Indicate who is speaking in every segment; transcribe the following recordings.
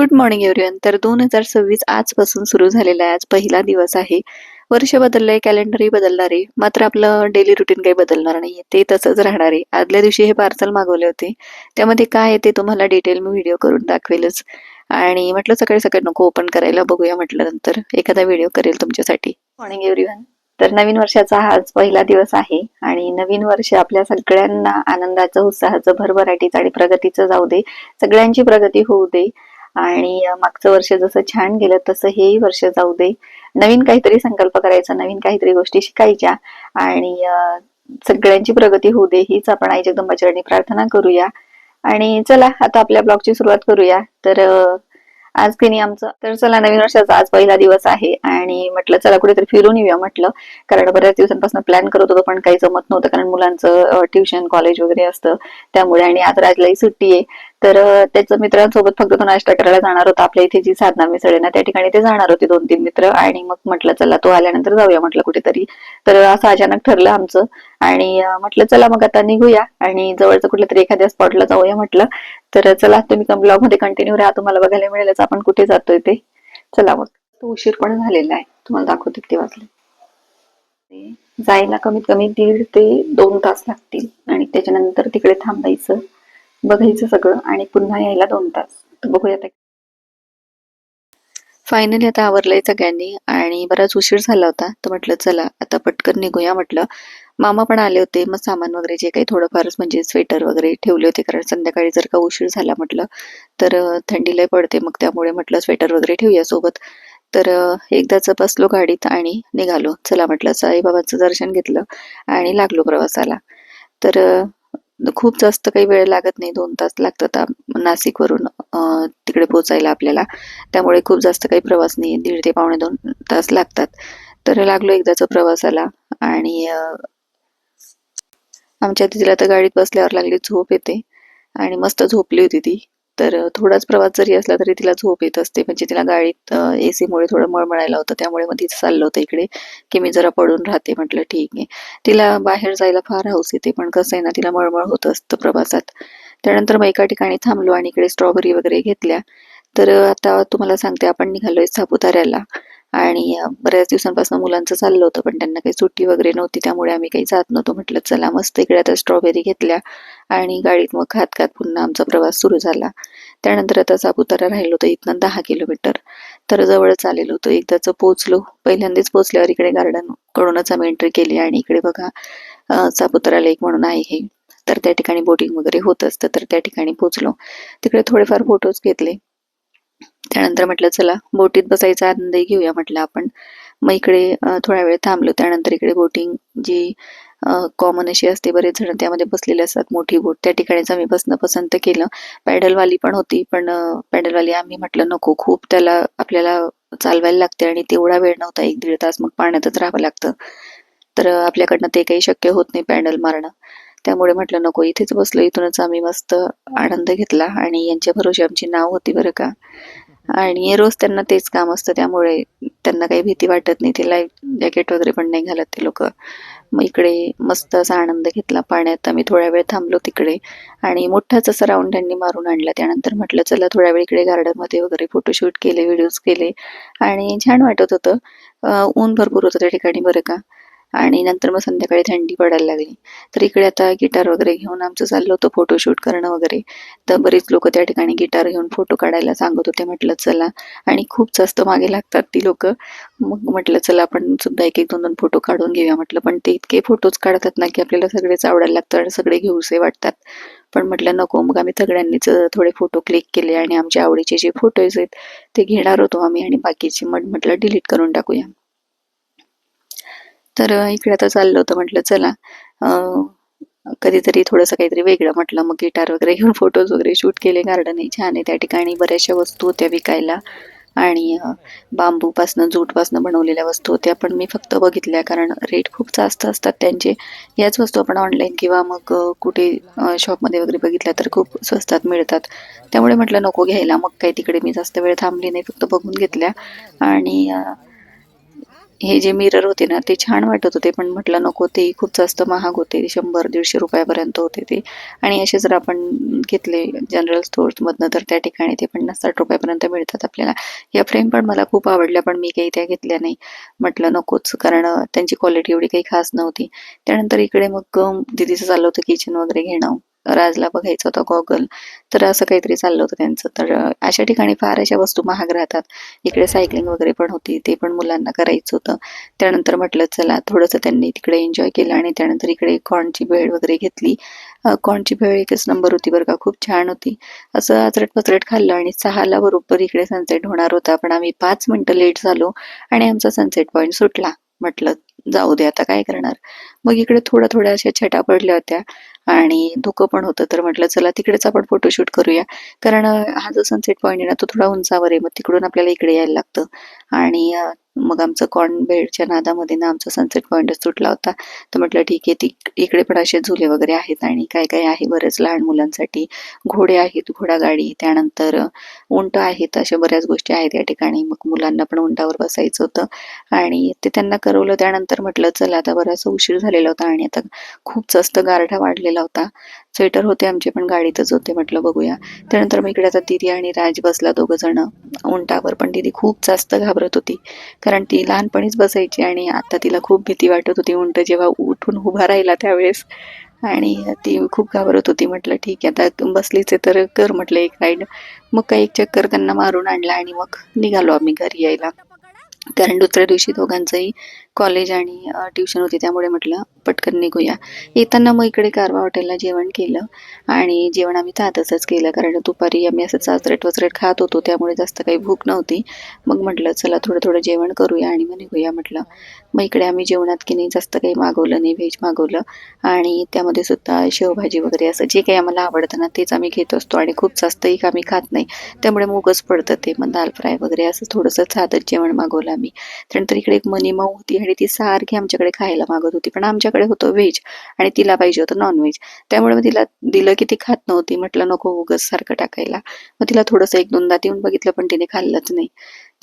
Speaker 1: Good morning everyone. तर दोन हजार सव्वीस आजपासून सुरू झालेला आहे. आज पहिला दिवस आहे. वर्ष बदललंय कॅलेंडरही बदलणार आहे. मात्र आपलं डेली रुटीन काही बदलणार नाहीये. ते तसंच राहणार आहे. आदल्या दिवशी हे पार्सल मागवले होते. त्यामध्ये काय आहे ते तुम्हाला डिटेल मी व्हिडिओ करून दाखवेलच. आणि म्हटलं सकाळी सकाळी नको ओपन करायला बघूया म्हटलं नंतर एखादा व्हिडिओ करेल तुमच्यासाठी. मॉर्निंग एव्हरीवन तर नवीन वर्षाचा हा आज पहिला दिवस आहे. आणि नवीन वर्ष आपल्या सगळ्यांना आनंदाचं उत्साहाचं भरभराटीचं आणि प्रगतीचं जाऊ दे. सगळ्यांची प्रगती होऊ दे. आणि मागचं वर्ष जसं छान गेलं तसं हेही वर्ष जाऊ दे. नवीन काहीतरी संकल्प करायचा नवीन काहीतरी गोष्टी शिकायच्या आणि सगळ्यांची प्रगती होऊ दे हीच आपण आई जगदंबाचरणी प्रार्थना करूया. आणि चला आता आपल्या ब्लॉगची सुरुवात करूया. तर आज तिने आमचं तर चला नवीन वर्षाचा आज पहिला दिवस आहे आणि म्हटलं चला कुठेतरी फिरून येऊया म्हटलं. कारण बऱ्याच दिवसांपासून प्लॅन करत होतो पण काही जमत नव्हतं कारण मुलांचं ट्युशन कॉलेज वगैरे असतं त्यामुळे आणि आज राजलाही सुट्टी आहे. तर त्याचं त्याच्या मित्रांसोबत फक्त तो नाश्ता करायला जाणार होता. आपल्या इथे जी साधना मिसळ ना त्या ठिकाणी ते जाणार होते दोन तीन मित्र. आणि मग म्हटलं चला तो आल्यानंतर जाऊया म्हटलं कुठेतरी. तर असं अचानक ठरलं आमचं. आणि म्हटलं चला मग आता निघूया. आणि जवळचं कुठल्या तरी एखाद्या स्पॉटला जाऊया म्हटलं. तर चला तुम्ही ब्लॉगमध्ये कंटिन्यू राहा. तुम्हाला बघायला मिळेलच. आपण कुठे जातोय ते. चला मग. तो उशीर पण झालेला आहे. तुम्हाला दाखवते किती वाजले. जायला कमीत कमी दीड ते दोन तास लागतील. आणि त्याच्यानंतर तिकडे थांबायचं. बघायचं सगळं आणि पुन्हा यायला दोन तास. तर बघूया फायनली आता आवरलंय सगळ्यांनी आणि बराच उशीर झाला होता. तर म्हटलं चला आता पटकन निघूया. म्हटलं मामा पण आले होते मग सामान वगैरे जे काही थोडंफारच म्हणजे स्वेटर वगैरे ठेवले होते कारण संध्याकाळी जर का उशीर झाला म्हटलं तर थंडी लय पडते मग त्यामुळे म्हटलं स्वेटर वगैरे ठेवूया सोबत. तर एकदाच बसलो गाडीत आणि निघालो. चला म्हटलं साईबाबाचं दर्शन घेतलं आणि लागलो प्रवासाला. तर खूप जास्त काही वेळ लागत नाही. दोन तास लागतात नाशिकवरून तिकडे पोचायला आपल्याला. त्यामुळे खूप जास्त काही प्रवास नाही. दीड ते पावणे दोन तास लागतात. तर लागलो एकदाच प्रवासाला आणि आमच्या तिला तर गाडीत बसल्यावर लागली झोप येते. आणि मस्त झोपली होती ती. तर थोडाच प्रवास जरी असला तरी तिला झोप येत असते. म्हणजे तिला गाडीत एसी मुळे थोडं मळमळायला होतं. त्यामुळे मग तिचं चाललं होतं इकडे की मी जरा पडून राहते म्हटलं ठीक आहे. तिला बाहेर जायला फार हौस येते पण कसं आहे ना तिला मळमळ होत असतं प्रवासात. त्यानंतर मग एका ठिकाणी थांबलो आणि इकडे स्ट्रॉबेरी वगैरे घेतल्या. तर आता तुम्हाला सांगते आपण निघालोय सापुताऱ्याला. आणि बऱ्याच दिवसांपासून मुलांचं चाललं होतं पण त्यांना काही सुट्टी वगैरे नव्हती त्यामुळे आम्ही काही जात नव्हतो. म्हटलं चला मस्त इकडे आता स्ट्रॉबेरी घेतल्या आणि गाडीत मग खात खात पुन्हा आमचा प्रवास सुरू झाला. त्यानंतर आता सापुतारा राहिलो होतं इथनं दहा किलोमीटर. तर जवळच आलेलो होतो. एकदाच पोहोचलो पहिल्यांदाच पोहोचल्यावर इकडे गार्डन कडूनच आम्ही एंट्री केली आणि इकडे बघा सापुतारा लेक म्हणून आहे हे. तर त्या ठिकाणी बोटिंग वगैरे होत असतं तर त्या ठिकाणी पोहोचलो. तिकडे थोडेफार फोटोज घेतले. त्यानंतर म्हटलं चला बोटीत बसायचा आनंदही घेऊया म्हटलं आपण. मग इकडे थोडा वेळ थांबलो. त्यानंतर इकडे बोटिंग जी कॉमन अशी असते बरेच जण त्यामध्ये बसलेले असतात मोठी बोट. त्या ठिकाणीच आम्ही बसणं पसंत केलं. पॅडलवाली पण होती पण पॅडलवाली आम्ही म्हटलं नको खूप त्याला आपल्याला चालवायला लागते आणि तेवढा वेळ नव्हता एक दीड तास मग पाण्यातच राहावं लागतं. तर आपल्याकडनं ते काही शक्य होत नाही पॅडल मारणं. त्यामुळे म्हटलं नको इथेच बसलो. इथूनच आम्ही मस्त आनंद घेतला आणि यांच्या भरोशी आमची नाव होती बरं का. आणि रोज त्यांना तेच काम असतं त्यामुळे त्यांना काही भीती वाटत नाही. ते लाईफ जॅकेट वगैरे पण नाही घालत ते लोक. मग इकडे मस्त असा आनंद घेतला पाण्यात. आम्ही थोड्या वेळ थांबलो तिकडे आणि मोठाच असा राऊंड त्यांनी मारून आणला. त्यानंतर म्हटलं चला थोड्या वेळ इकडे गार्डनमध्ये वगैरे फोटोशूट केले व्हिडिओज केले. आणि छान वाटत होतं. ऊन भरपूर होतं त्या ठिकाणी बरं का. आणि नंतर मग संध्याकाळी थंडी पडायला लागली. तर इकडे आता गिटार वगैरे घेऊन आमचं चाललं होतं फोटोशूट करणं वगैरे. तर बरीच लोक त्या ठिकाणी गिटार घेऊन फोटो काढायला सांगत होते म्हटलं चला. आणि खूप जास्त मागे लागतात ती लोक. मग म्हटलं चला आपण सुद्धा एक एक दोन दोन फोटो काढून घेऊया म्हटलं. पण ते इतके फोटोज काढतात ना की आपल्याला सगळेच आवडायला लागतात आणि सगळे घेऊसे वाटतात. पण म्हटलं नको मग आम्ही सगळ्यांनीच थोडे फोटो क्लिक केले आणि आमच्या आवडीचे जे फोटोज आहेत ते घेणार होतो आम्ही आणि बाकीचे मग म्हटलं डिलीट करून टाकूया. तर इकडे आता चाललं होतं म्हटलं चला. कधीतरी थोडंसं काहीतरी वेगळं म्हटलं. मग गिटार वगैरे घेऊन फोटोज वगैरे शूट केले. गार्डनही छान आहे. त्या ठिकाणी बऱ्याचशा वस्तू होत्या विकायला. आणि बांबूपासनं जूटपासनं बनवलेल्या वस्तू होत्या. पण मी फक्त बघितल्या कारण रेट खूप जास्त असतात त्यांचे. याच वस्तू आपण ऑनलाईन किंवा मग कुठे शॉपमध्ये वगैरे बघितल्या तर खूप स्वस्तात मिळतात. त्यामुळे म्हटलं नको घ्यायला. मग काही तिकडे मी जास्त वेळ थांबली नाही. फक्त बघून घेतल्या. आणि हे जे मिरर होते ना ते छान वाटत होते पण म्हटलं नको ते खूप जास्त महाग होते शंभर दीडशे रुपयापर्यंत होते ते. आणि असे जर आपण घेतले जनरल स्टोर्समधनं तर त्या ठिकाणी ते पन्नास साठ रुपयापर्यंत मिळतात आपल्याला. या फ्रेम पण मला खूप आवडल्या पण मी काही त्या घेतल्या नाही. म्हटलं नकोच कारण त्यांची क्वालिटी एवढी काही खास नव्हती. त्यानंतर इकडे मग दिदीचं दीदीचं चाललं होतं किचन वगैरे घेणं. राजला बघायचं होतं गॉगल. तर असं काहीतरी चाललं होतं त्यांचं. तर अशा ठिकाणी फार अशा वस्तू महाग राहतात. इकडे सायकलिंग वगैरे पण होती. ते पण मुलांना करायचं होतं. त्यानंतर म्हटलं चला थोडंसं त्यांनी तिकडे एन्जॉय केलं आणि त्यानंतर इकडे कॉर्नची भेळ वगैरे घेतली. कॉर्नची भेळ एकच नंबर होती बरं का. खूप छान होती. असं आचरट पचरट खाल्लं आणि सहाला बरोबर इकडे सनसेट होणार होता. पण आम्ही पाच मिनटं लेट झालो आणि आमचा सनसेट पॉईंट सुटला म्हटलं. जाऊ दे आता काय करणार? मग इकडे थोड्या थोड्या अशा छटा पडल्या होत्या आणि धुकं पण होतं तर म्हटलं चला तिकडेच आपण फोटोशूट करूया. कारण हा जो सनसेट पॉईंट आहे ना तो थोडा उंचावर आहे मग तिकडून आपल्याला इकडे यायला लागतं. आणि मग आमचं कॉर्न बेडच्या नादामध्ये ना आमचा सनसेट पॉईंटच सुटला होता. तर म्हटलं ठीक आहे ती इकडे पण असे झुले वगैरे आहेत आणि काय काय आहे बरेच लहान मुलांसाठी. घोडे आहेत घोडागाडी त्यानंतर उंट आहेत अशा बऱ्याच गोष्टी आहेत या ठिकाणी. मग मुलांना पण उंटावर बसायचं होतं. आणि ते त्यांना करवलं. त्यानंतर म्हटलं चला आता बराचसा उशीर झालेला होता आणि आता खूप जास्त गारठा वाढलेला होता. स्वेटर होते आमचे पण गाडीतच होते म्हटलं बघूया. त्यानंतर मग इकडे आता दिदी आणि राज बसला दोघं जण. उंटावर पण दिदी खूप जास्त घाबरत होती. कारण ती लहानपणीच बसायची आणि आता तिला खूप भीती वाटत होती. उंट जेव्हा उठून उभा राहिला त्यावेळेस. आणि ती खूप घाबरत होती. म्हटलं ठीक आहे आता बसलीचे तर कर म्हटलं एक राईड मग काही एक चक्कर त्यांना मारून आणला आणि मग निघालो आम्ही घरी यायला. कारण दुसऱ्या दिवशी दोघांचंही कॉलेज आणि ट्युशन होती. त्यामुळे म्हटलं पटकन निघूया. येताना मग इकडे कारवा हॉटेलला जेवण केलं आणि जेवण आम्ही तातच केलं. कारण दुपारी आम्ही असं चाचरेट वचरेट खात होतो त्यामुळे जास्त काही भूक नव्हती. मग म्हटलं चला थोडं थोडं जेवण करूया आणि मग निघूया म्हटलं. मग इकडे आम्ही जेवणात की नाही जास्त काही मागवलं नाही व्हेज मागवलं. आणि त्यामध्ये सुद्धा शेवभाजी वगैरे असं जे काही आम्हाला आवडतं ना तेच आम्ही घेत असतो. आणि खूप जास्तही आम्ही खात नाही. त्यामुळे मुगच पडतं ते. मग दाल फ्राय वगैरे असं थोडंसं साधंच जेवण मागवलं आम्ही. त्यानंतर इकडे एक मनी माऊ होती आणि ती सारखी आमच्याकडे खायला मागत होती. पण तिच्याकडे होतं व्हेज आणि तिला पाहिजे होतं नॉनव्हेज त्यामुळे मग तिला दिलं की ती खात नव्हती. म्हटलं नको उगच सारखं टाकायला. मग तिला थोडंसं एक दोनदा देऊन बघितलं पण तिने खाल्लंच नाही.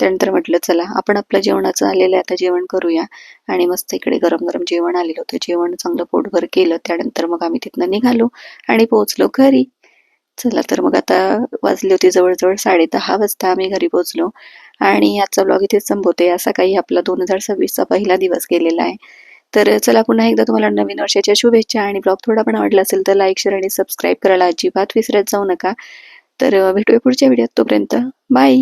Speaker 1: त्यानंतर म्हटलं चला आपण आपलं जेवणाचं आलेलं आहे आता जेवण करूया. आणि मस्त इकडे गरम गरम जेवण आलेलं होतं. जेवण चांगलं पोटभर केलं. त्यानंतर मग आम्ही तिथनं निघालो आणि पोहोचलो घरी. चला तर मग आता वाजली होती जवळजवळ साडे दहा वाजता. आम्ही घरी पोहोचलो. आणि आजचा ब्लॉग इथेच संपवते. असा काही आपला दोन हजार सव्वीसचा पहिला दिवस गेलेला आहे. तर चला पुन्हा एकदा तुम्हाला नवीन वर्षाच्या शुभेच्छा आणि ब्लॉग थोडा पण आवडला असेल तर लाईक शेअर आणि सबस्क्राईब करायला अजिबात विसरत जाऊ नका. तर भेटूया पुढच्या व्हिडिओत तोपर्यंत. बाय